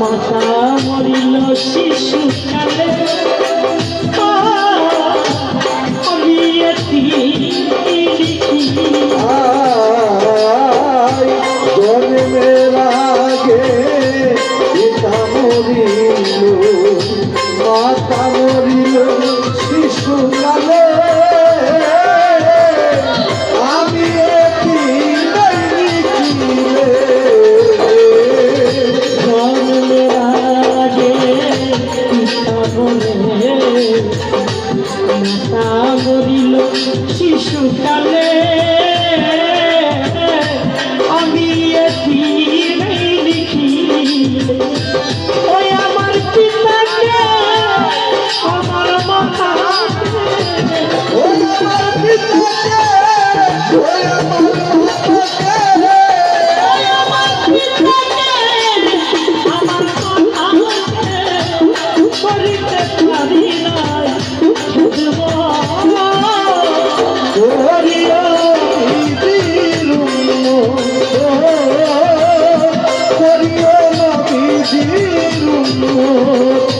মাতা মরিল শিশু কালে জন্মের আগে পিতা মরিল মাতা Oh,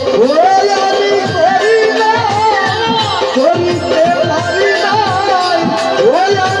yeah.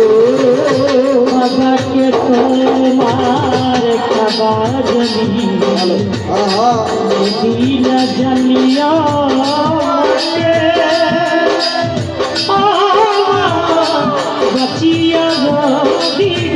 আমাকে তোমার খাবার জানি না জানিয়া বাঁচিয়া দিগ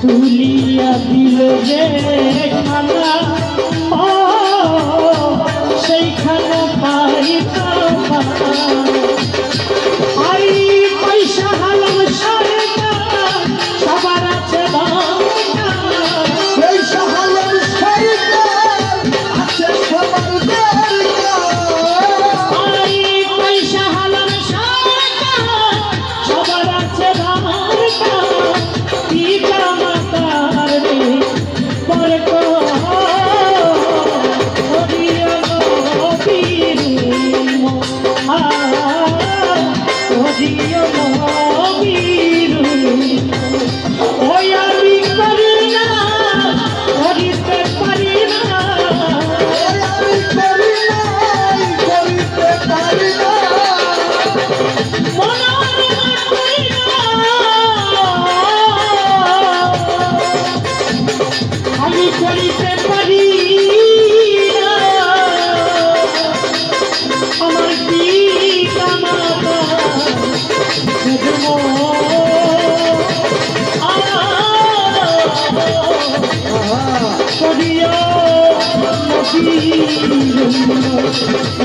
তুলিয়া দিল যে آ آ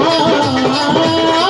آ